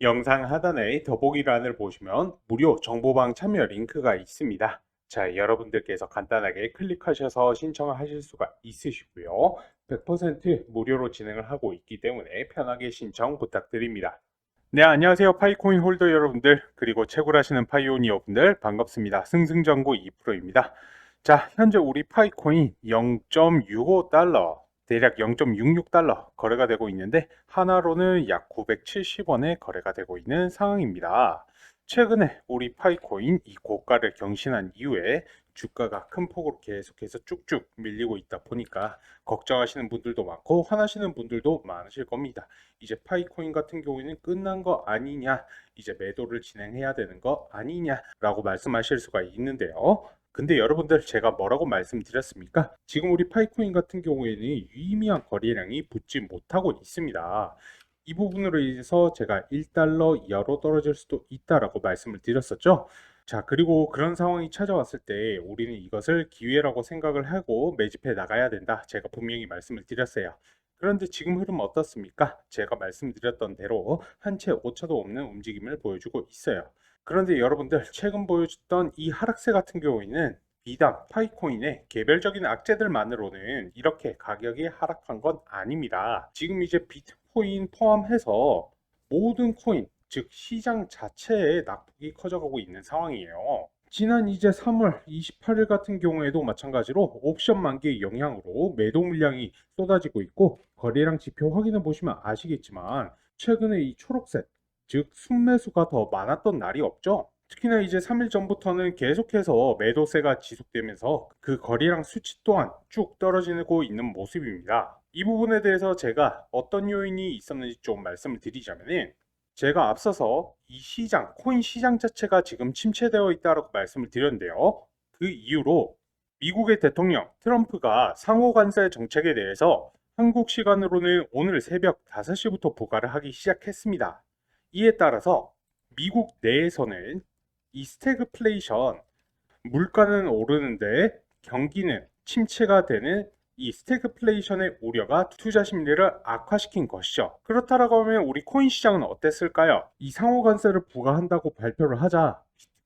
영상 하단에 더보기란을 보시면 무료 정보방 참여 링크가 있습니다. 자, 여러분들께서 간단하게 클릭하셔서 신청을 하실 수가 있으시고요. 100% 무료로 진행을 하고 있기 때문에 편하게 신청 부탁드립니다. 네, 안녕하세요. 파이코인 홀더 여러분들, 그리고 채굴하시는 파이오니어 분들 반갑습니다. 승승장구 2%입니다. 자, 현재 우리 파이코인 0.65달러, 대략 0.66달러 거래가 되고 있는데 하나로는 약 970원에 거래가 되고 있는 상황입니다. 최근에 우리 파이코인 이 고가를 경신한 이후에 주가가 큰 폭으로 계속해서 쭉쭉 밀리고 있다 보니까 걱정하시는 분들도 많고 화나시는 분들도 많으실 겁니다. 이제 파이코인 같은 경우에는 끝난 거 아니냐, 이제 매도를 진행해야 되는 거 아니냐라고 말씀하실 수가 있는데요. 근데 여러분들 제가 뭐라고 말씀드렸습니까? 지금 우리 파이코인 같은 경우에는 유의미한 거래량이 붙지 못하고 있습니다. 이 부분으로 인해서 제가 1달러 이하로 떨어질 수도 있다라고 말씀을 드렸었죠. 자, 그리고 그런 상황이 찾아왔을 때 우리는 이것을 기회라고 생각을 하고 매집해 나가야 된다. 제가 분명히 말씀을 드렸어요. 그런데 지금 흐름 어떻습니까? 제가 말씀드렸던 대로 한 채 오차도 없는 움직임을 보여주고 있어요. 그런데 여러분들 최근 보여줬던 이 하락세 같은 경우에는 비단 파이코인의 개별적인 악재들만으로는 이렇게 가격이 하락한 건 아닙니다. 지금 이제 비트코인 포함해서 모든 코인, 즉 시장 자체에 낙폭이 커져가고 있는 상황이에요. 지난 이제 3월 28일 같은 경우에도 마찬가지로 옵션 만기의 영향으로 매도 물량이 쏟아지고 있고 거래량 지표 확인해 보시면 아시겠지만 최근에 이 초록색 즉 순매수가 더 많았던 날이 없죠. 특히나 이제 3일 전부터는 계속해서 매도세가 지속되면서 그 거래량 수치 또한 쭉 떨어지고 있는 모습입니다. 이 부분에 대해서 제가 어떤 요인이 있었는지 좀 말씀을 드리자면은 제가 앞서서 이 시장, 코인 시장 자체가 지금 침체되어 있다고 말씀을 드렸는데요. 그 이후로 미국의 대통령 트럼프가 상호 관세 정책에 대해서 한국 시간으로는 오늘 새벽 5시부터 부과를 하기 시작했습니다. 이에 따라서 미국 내에서는 이 스태그플레이션 물가는 오르는데 경기는 침체가 되는 이 스태그플레이션의 우려가 투자 심리를 악화시킨 것이죠. 그렇다라고 하면 우리 코인 시장은 어땠을까요? 이 상호 관세를 부과한다고 발표를 하자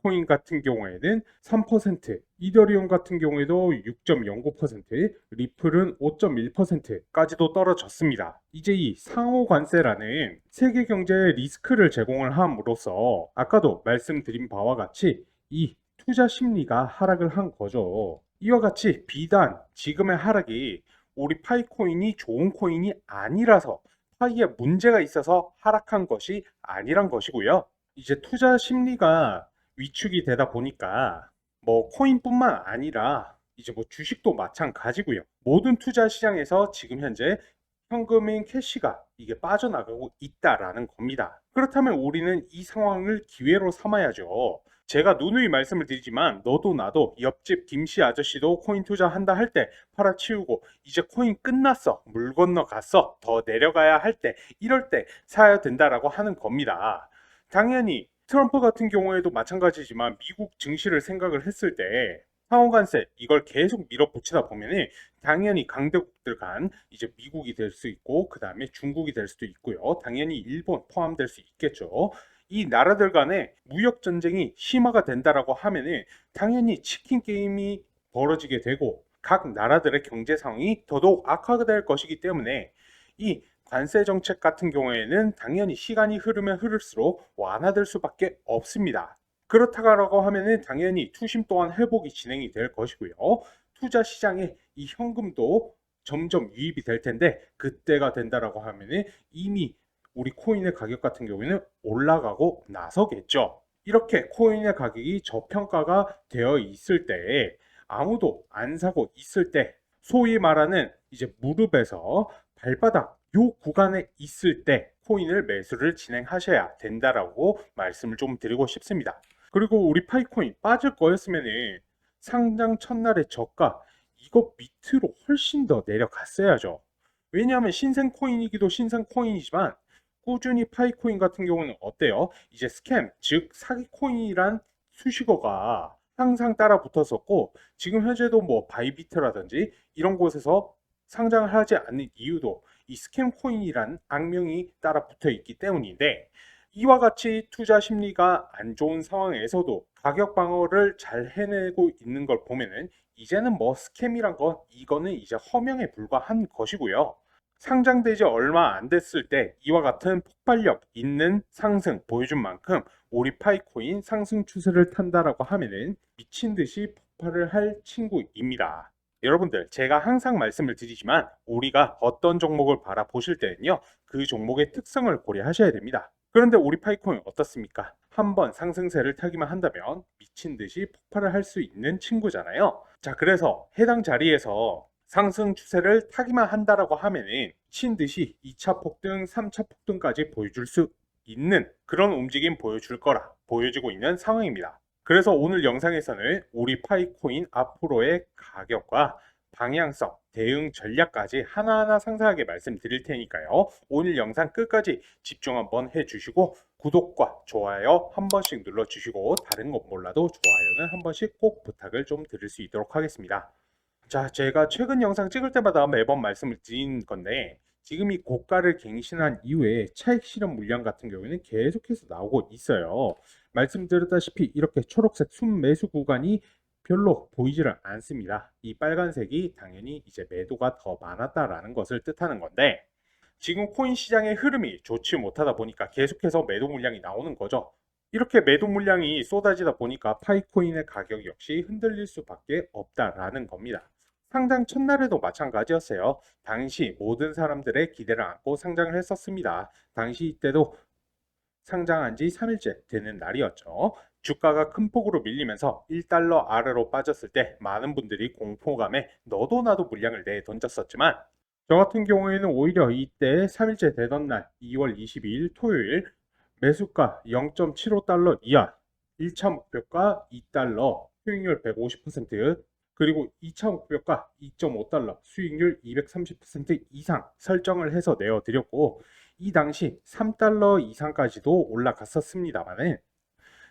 비트코인 같은 경우에는 3%, 이더리움 같은 경우에도 6.09%, 리플은 5.1%까지도 떨어졌습니다. 이제 이 상호 관세라는 세계 경제에 리스크를 제공을 함으로써 아까도 말씀드린 바와 같이 이 투자 심리가 하락을 한 거죠. 이와 같이 비단 지금의 하락이 우리 파이코인이 좋은 코인이 아니라서 파이에 문제가 있어서 하락한 것이 아니란 것이고요. 이제 투자 심리가 위축이 되다 보니까 뭐 코인뿐만 아니라 이제 뭐 주식도 마찬가지고요. 모든 투자 시장에서 지금 현재 현금인 캐시가 이게 빠져나가고 있다라는 겁니다. 그렇다면 우리는 이 상황을 기회로 삼아야죠. 제가 누누이 말씀을 드리지만 너도 나도 옆집 김씨 아저씨도 코인 투자한다 할 때 팔아치우고 이제 코인 끝났어 물 건너 갔어 더 내려가야 할 때 이럴 때 사야 된다라고 하는 겁니다. 당연히 트럼프 같은 경우에도 마찬가지지만 미국 증시를 생각을 했을 때 상호관세 이걸 계속 밀어붙이다 보면은 당연히 강대국들 간 이제 미국이 될 수 있고 그 다음에 중국이 될 수도 있고요. 당연히 일본 포함될 수 있겠죠. 이 나라들 간의 무역 전쟁이 심화가 된다라고 하면은 당연히 치킨 게임이 벌어지게 되고 각 나라들의 경제 상황이 더더욱 악화가 될 것이기 때문에 이 관세 정책 같은 경우에는 당연히 시간이 흐르면 흐를수록 완화될 수밖에 없습니다. 그렇다고 하면은 당연히 투심 또한 회복이 진행이 될 것이고요. 투자 시장에 이 현금도 점점 유입이 될 텐데 그때가 된다라고 하면은 이미 우리 코인의 가격 같은 경우에는 올라가고 나서겠죠. 이렇게 코인의 가격이 저평가가 되어 있을 때 아무도 안 사고 있을 때 소위 말하는 이제 무릎에서 발바닥 요 구간에 있을 때 코인을 매수를 진행하셔야 된다라고 말씀을 좀 드리고 싶습니다. 그리고 우리 파이코인 빠질 거였으면은 상장 첫날의 저가 이거 밑으로 훨씬 더 내려갔어야죠. 왜냐하면 신생 코인이기도 신생 코인이지만 꾸준히 파이코인 같은 경우는 어때요? 이제 스캠, 즉 사기 코인이란 수식어가 항상 따라 붙었었고 지금 현재도 뭐 바이비트라든지 이런 곳에서 상장을 하지 않는 이유도 이 스캠 코인이란 악명이 따라 붙어 있기 때문인데 이와 같이 투자 심리가 안 좋은 상황에서도 가격 방어를 잘 해내고 있는 걸 보면은 이제는 뭐 스캠이란 건 이거는 이제 허명에 불과한 것이고요. 상장되지 얼마 안 됐을 때 이와 같은 폭발력 있는 상승 보여준 만큼 오리파이 코인 상승 추세를 탄다라고 하면은 미친 듯이 폭발을 할 친구입니다. 여러분들 제가 항상 말씀을 드리지만 우리가 어떤 종목을 바라보실 때는요 그 종목의 특성을 고려하셔야 됩니다. 그런데 오리파이 코인 어떻습니까? 한번 상승세를 타기만 한다면 미친 듯이 폭발을 할 수 있는 친구잖아요. 자, 그래서 해당 자리에서 상승 추세를 타기만 한다라고 하면은 미친 듯이 2차 폭등, 3차 폭등까지 보여줄 수 있는 그런 움직임 보여줄 거라 보여지고 있는 상황입니다. 그래서 오늘 영상에서는 우리 파이코인 앞으로의 가격과 방향성, 대응 전략까지 하나하나 상세하게 말씀드릴 테니까요. 오늘 영상 끝까지 집중 한번 해주시고 구독과 좋아요 한 번씩 눌러주시고 다른 것 몰라도 좋아요는 한 번씩 꼭 부탁을 좀 드릴 수 있도록 하겠습니다. 자, 제가 최근 영상 찍을 때마다 매번 말씀을 드린 건데 지금 이 고가를 갱신한 이후에 차익 실현 물량 같은 경우에는 계속해서 나오고 있어요. 말씀드렸다시피 이렇게 초록색 순매수 구간이 별로 보이지를 않습니다. 이 빨간색이 당연히 이제 매도가 더 많았다라는 것을 뜻하는 건데 지금 코인 시장의 흐름이 좋지 못하다 보니까 계속해서 매도 물량이 나오는 거죠. 이렇게 매도 물량이 쏟아지다 보니까 파이코인의 가격 역시 흔들릴 수밖에 없다라는 겁니다. 상장 첫날에도 마찬가지였어요. 당시 모든 사람들의 기대를 안고 상장을 했었습니다. 당시 이때도 상장한 지 3일째 되는 날이었죠. 주가가 큰 폭으로 밀리면서 1달러 아래로 빠졌을 때 많은 분들이 공포감에 너도 나도 물량을 내 던졌었지만 저 같은 경우에는 오히려 이때 3일째 되던 날 2월 22일 토요일 매수가 0.75달러 이하 1차 목표가 2달러 수익률 150% 그리고 2차 목표가 2.5달러 수익률 230% 이상 설정을 해서 내어드렸고 이 당시 3달러 이상까지도 올라갔었습니다만은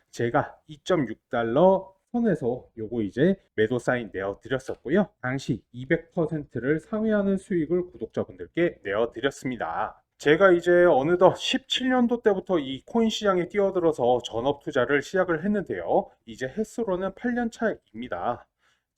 제가 2.6달러 선에서 요거 이제 매도 사인 내어 드렸었고요. 당시 200%를 상회하는 수익을 구독자분들께 내어 드렸습니다. 제가 이제 어느덧 17년도 때부터 이 코인 시장에 뛰어들어서 전업 투자를 시작을 했는데요. 이제 횟수로는 8년 차입니다.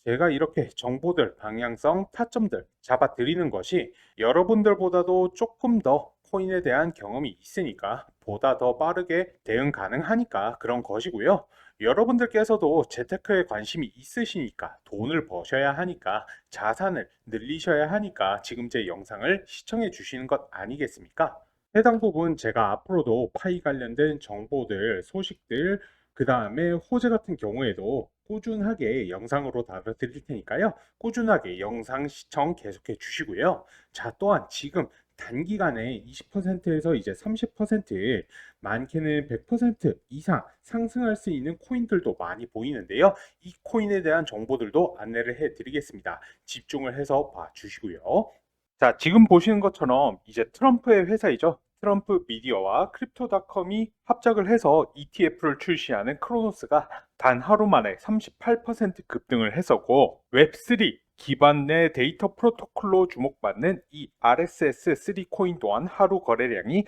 제가 이렇게 정보들, 방향성, 타점들 잡아 드리는 것이 여러분들보다도 조금 더 코인에 대한 경험이 있으니까 보다 더 빠르게 대응 가능하니까 그런 것이고요. 여러분들께서도 재테크에 관심이 있으시니까 돈을 버셔야 하니까 자산을 늘리셔야 하니까 지금 제 영상을 시청해 주시는 것 아니겠습니까? 해당 부분 제가 앞으로도 파이 관련된 정보들, 소식들, 그 다음에 호재 같은 경우에도 꾸준하게 영상으로 다뤄드릴 테니까요. 꾸준하게 영상 시청 계속해 주시고요. 자, 또한 지금 단기간에 20%에서 이제 30% 많게는 100% 이상 상승할 수 있는 코인들도 많이 보이는데요. 이 코인에 대한 정보들도 안내를 해 드리겠습니다. 집중을 해서 봐 주시고요. 자, 지금 보시는 것처럼 이제 트럼프의 회사이죠. 트럼프 미디어와 크립토닷컴이 합작을 해서 ETF를 출시하는 크로노스가 단 하루 만에 38% 급등을 했었고 웹3 기반 내 데이터 프로토콜로 주목받는 이 RSS3 코인 또한 하루 거래량이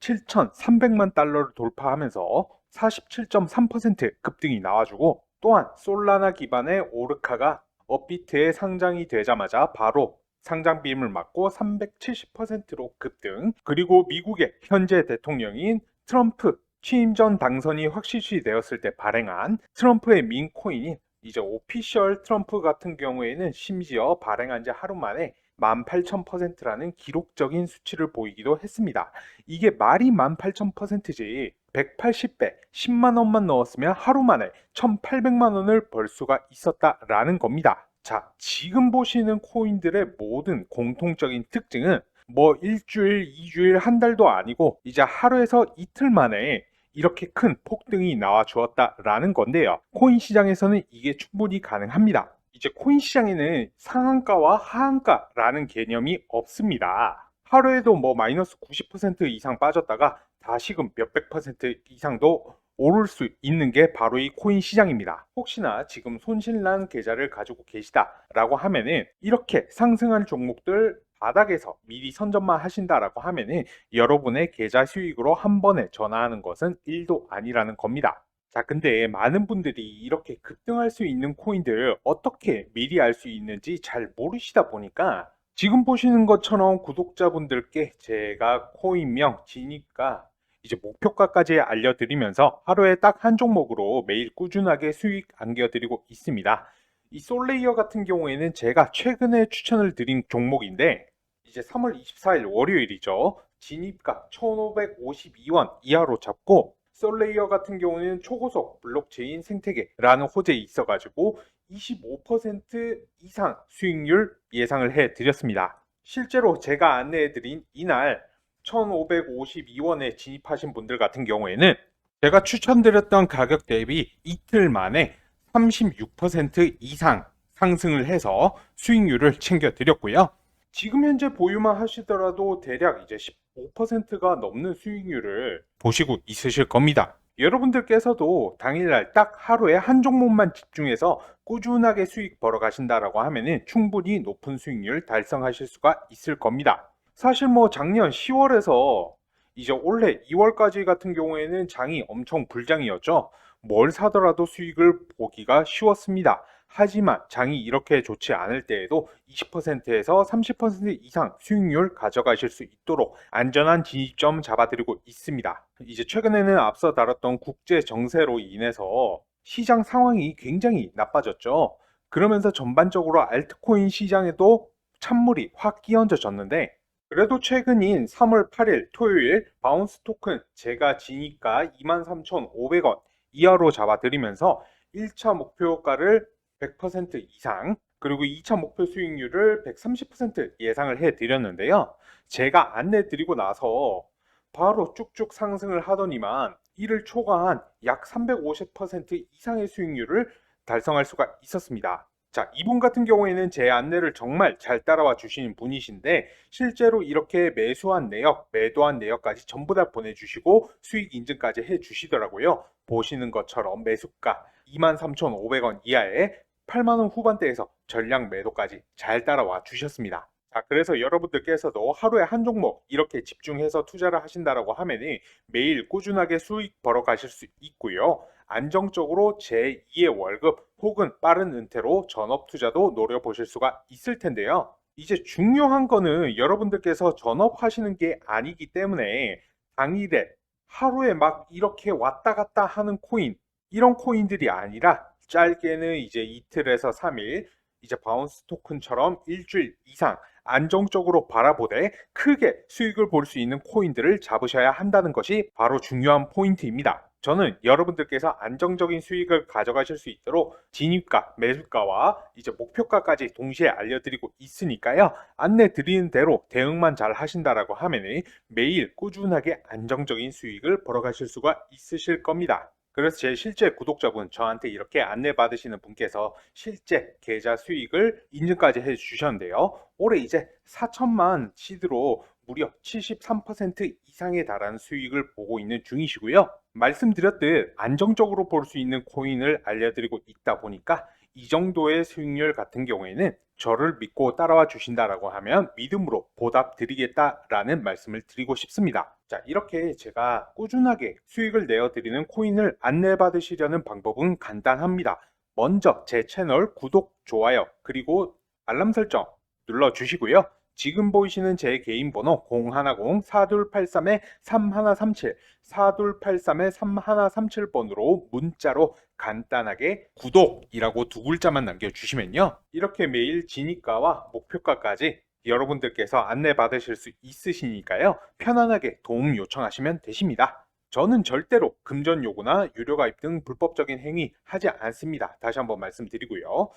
7,300만 달러를 돌파하면서 47.3% 급등이 나와주고 또한 솔라나 기반의 오르카가 업비트에 상장이 되자마자 바로 상장 비임을 맞고 370%로 급등. 그리고 미국의 현재 대통령인 트럼프 취임 전 당선이 확실시 되었을 때 발행한 트럼프의 민코인이 이제 오피셜 트럼프 같은 경우에는 심지어 발행한 지 하루 만에 18,000%라는 기록적인 수치를 보이기도 했습니다. 이게 말이 18,000%지 180배 10만 원만 넣었으면 하루 만에 1,800만 원을 벌 수가 있었다라는 겁니다. 자, 지금 보시는 코인들의 모든 공통적인 특징은 뭐 일주일, 이주일, 한 달도 아니고 이제 하루에서 이틀 만에 이렇게 큰 폭등이 나와 주었다라는 건데요. 코인 시장에서는 이게 충분히 가능합니다. 이제 코인 시장에는 상한가와 하한가라는 개념이 없습니다. 하루에도 뭐 마이너스 90% 이상 빠졌다가 다시금 몇백 퍼센트 이상도 오를 수 있는 게 바로 이 코인 시장입니다. 혹시나 지금 손실난 계좌를 가지고 계시다라고 하면은 이렇게 상승한 종목들 바닥에서 미리 선점만 하신다라고 하면은 여러분의 계좌 수익으로 한 번에 전화하는 것은 1도 아니라는 겁니다. 자, 근데 많은 분들이 이렇게 급등할 수 있는 코인들 어떻게 미리 알 수 있는지 잘 모르시다 보니까 지금 보시는 것처럼 구독자분들께 제가 코인명, 진입가, 이제 목표가까지 알려드리면서 하루에 딱 한 종목으로 매일 꾸준하게 수익 안겨드리고 있습니다. 이 솔레이어 같은 경우에는 제가 최근에 추천을 드린 종목인데 이제 3월 24일 월요일이죠. 진입가 1,552원 이하로 잡고 솔레이어 같은 경우는 초고속 블록체인 생태계라는 호재에 있어가지고 25% 이상 수익률 예상을 해 드렸습니다. 실제로 제가 안내해 드린 이날 1,552원에 진입하신 분들 같은 경우에는 제가 추천드렸던 가격 대비 이틀 만에 36% 이상 상승을 해서 수익률을 챙겨드렸고요. 지금 현재 보유만 하시더라도 대략 이제 15%가 넘는 수익률을 보시고 있으실 겁니다. 여러분들께서도 당일날 딱 하루에 한 종목만 집중해서 꾸준하게 수익 벌어 가신다라고 하면은 충분히 높은 수익률 달성하실 수가 있을 겁니다. 사실 뭐 작년 10월에서 이제 올해 2월까지 같은 경우에는 장이 엄청 불장이었죠. 뭘 사더라도 수익을 보기가 쉬웠습니다. 하지만 장이 이렇게 좋지 않을 때에도 20%에서 30% 이상 수익률 가져가실 수 있도록 안전한 진입점 잡아드리고 있습니다. 이제 최근에는 앞서 다뤘던 국제 정세로 인해서 시장 상황이 굉장히 나빠졌죠. 그러면서 전반적으로 알트코인 시장에도 찬물이 확 끼얹어졌는데 그래도 최근인 3월 8일 토요일 바운스 토큰 제가 지니까 23,500원 이하로 잡아드리면서 1차 목표가를 100% 이상 그리고 2차 목표 수익률을 130% 예상을 해 드렸는데요. 제가 안내 드리고 나서 바로 쭉쭉 상승을 하더니만 이를 초과한 약 350% 이상의 수익률을 달성할 수가 있었습니다. 자, 이분 같은 경우에는 제 안내를 정말 잘 따라와 주시는 분이신데 실제로 이렇게 매수한 내역, 매도한 내역까지 전부 다 보내주시고 수익 인증까지 해 주시더라고요. 보시는 것처럼 매수가 23,500원 이하에 8만원 후반대에서 전량 매도까지 잘 따라와 주셨습니다. 자, 그래서 여러분들께서도 하루에 한 종목 이렇게 집중해서 투자를 하신다라고 하면은 매일 꾸준하게 수익 벌어 가실 수 있고요. 안정적으로 제2의 월급 혹은 빠른 은퇴로 전업 투자도 노려보실 수가 있을 텐데요. 이제 중요한 거는 여러분들께서 전업하시는 게 아니기 때문에 당일에 하루에 막 이렇게 왔다 갔다 하는 코인 이런 코인들이 아니라 짧게는 이제 이틀에서 3일 이제 바운스 토큰처럼 일주일 이상 안정적으로 바라보되 크게 수익을 볼 수 있는 코인들을 잡으셔야 한다는 것이 바로 중요한 포인트입니다. 저는 여러분들께서 안정적인 수익을 가져가실 수 있도록 진입가, 매수가와 이제 목표가까지 동시에 알려드리고 있으니까요. 안내 드리는 대로 대응만 잘 하신다라고 하면 매일 꾸준하게 안정적인 수익을 벌어가실 수가 있으실 겁니다. 그래서 제 실제 구독자분 저한테 이렇게 안내 받으시는 분께서 실제 계좌 수익을 인증까지 해 주셨는데요. 올해 이제 4천만 시드로 무려 73% 이상에 달하는 수익을 보고 있는 중이시고요. 말씀드렸듯 안정적으로 볼 수 있는 코인을 알려드리고 있다 보니까 이 정도의 수익률 같은 경우에는 저를 믿고 따라와 주신다라고 하면 믿음으로 보답 드리겠다라는 말씀을 드리고 싶습니다. 자, 이렇게 제가 꾸준하게 수익을 내어 드리는 코인을 안내 받으시려는 방법은 간단합니다. 먼저 제 채널 구독, 좋아요, 그리고 알람 설정 눌러 주시고요. 지금 보이시는 제 개인 번호 010-4283-3137, 4283-3137번으로 문자로 간단하게 구독이라고 두 글자만 남겨주시면요. 이렇게 매일 진입가와 목표가까지 여러분들께서 안내 받으실 수 있으시니까요. 편안하게 도움 요청하시면 되십니다. 저는 절대로 금전 요구나 유료 가입 등 불법적인 행위 하지 않습니다. 다시 한번 말씀드리고요.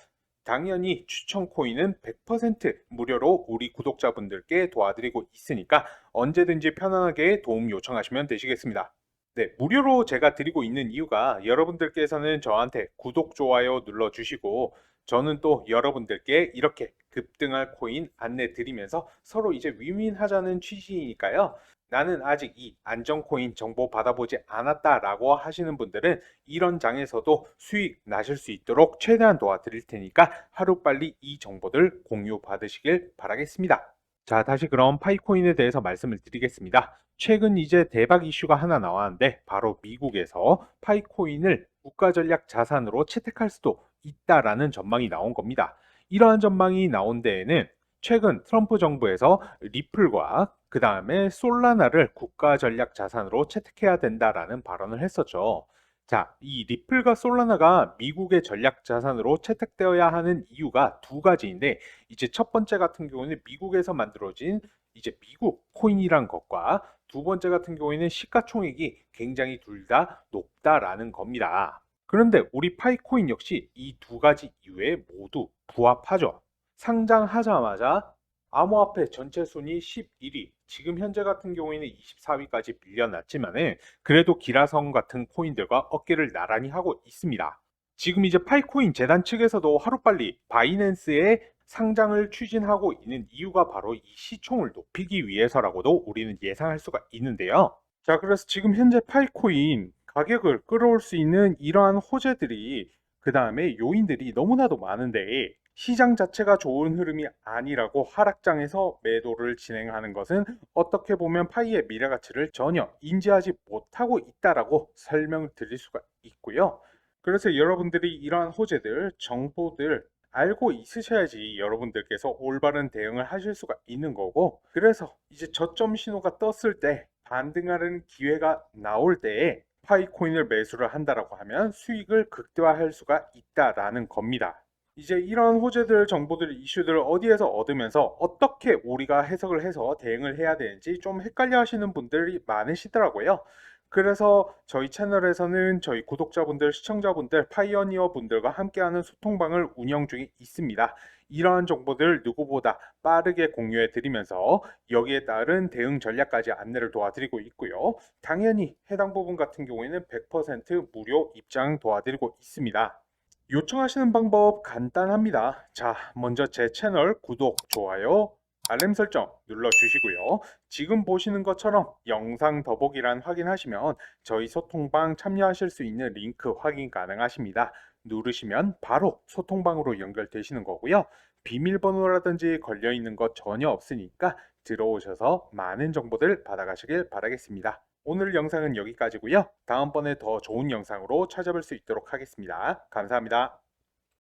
당연히 추천 코인은 100% 무료로 우리 구독자분들께 도와드리고 있으니까 언제든지 편안하게 도움 요청하시면 되시겠습니다. 네, 무료로 제가 드리고 있는 이유가 여러분들께서는 저한테 구독, 좋아요 눌러주시고 저는 또 여러분들께 이렇게 급등할 코인 안내 드리면서 서로 이제 윈윈하자는 취지이니까요. 나는 아직 이 안정코인 정보 받아보지 않았다라고 하시는 분들은 이런 장에서도 수익 나실 수 있도록 최대한 도와드릴 테니까 하루빨리 이 정보들 공유 받으시길 바라겠습니다. 자, 다시 그럼 파이코인에 대해서 말씀을 드리겠습니다. 최근 이제 대박 이슈가 하나 나왔는데 바로 미국에서 파이코인을 국가 전략 자산으로 채택할 수도 있다라는 전망이 나온 겁니다. 이러한 전망이 나온 데에는 최근 트럼프 정부에서 리플과 그 다음에 솔라나를 국가 전략 자산으로 채택해야 된다라는 발언을 했었죠. 자, 이 리플과 솔라나가 미국의 전략 자산으로 채택되어야 하는 이유가 두 가지인데 이제 첫 번째 같은 경우는 미국에서 만들어진 이제 미국 코인이란 것과 두 번째 같은 경우에는 시가총액이 굉장히 둘 다 높다라는 겁니다. 그런데 우리 파이코인 역시 이 두 가지 이유에 모두 부합하죠. 상장하자마자 암호화폐 전체 순위 11위, 지금 현재 같은 경우에는 24위까지 밀려났지만은 그래도 기라성 같은 코인들과 어깨를 나란히 하고 있습니다. 지금 이제 파이코인 재단 측에서도 하루빨리 바이낸스의 상장을 추진하고 있는 이유가 바로 이 시총을 높이기 위해서라고도 우리는 예상할 수가 있는데요. 자, 그래서 지금 현재 파이코인 가격을 끌어올 수 있는 이러한 호재들이 그 다음에 요인들이 너무나도 많은데 시장 자체가 좋은 흐름이 아니라고 하락장에서 매도를 진행하는 것은 어떻게 보면 파이의 미래 가치를 전혀 인지하지 못하고 있다라고 설명을 드릴 수가 있고요. 그래서 여러분들이 이러한 호재들, 정보들 알고 있으셔야지 여러분들께서 올바른 대응을 하실 수가 있는 거고 그래서 이제 저점 신호가 떴을 때 반등하는 기회가 나올 때에 파이 코인을 매수를 한다라고 하면 수익을 극대화할 수가 있다라는 겁니다. 이제 이런 호재들, 정보들, 이슈들을 어디에서 얻으면서 어떻게 우리가 해석을 해서 대응을 해야 되는지 좀 헷갈려 하시는 분들이 많으시더라고요. 그래서 저희 채널에서는 저희 구독자분들, 시청자분들, 파이어니어 분들과 함께하는 소통방을 운영 중에 있습니다. 이러한 정보들 누구보다 빠르게 공유해 드리면서 여기에 따른 대응 전략까지 안내를 도와드리고 있고요. 당연히 해당 부분 같은 경우에는 100% 무료 입장 도와드리고 있습니다. 요청하시는 방법 간단합니다. 자, 먼저 제 채널 구독, 좋아요, 알림 설정 눌러주시고요. 지금 보시는 것처럼 영상 더보기란 확인하시면 저희 소통방 참여하실 수 있는 링크 확인 가능하십니다. 누르시면 바로 소통방으로 연결되시는 거고요. 비밀번호라든지 걸려있는 것 전혀 없으니까 들어오셔서 많은 정보들 받아가시길 바라겠습니다. 오늘 영상은 여기까지고요. 다음번에 더 좋은 영상으로 찾아뵐 수 있도록 하겠습니다. 감사합니다.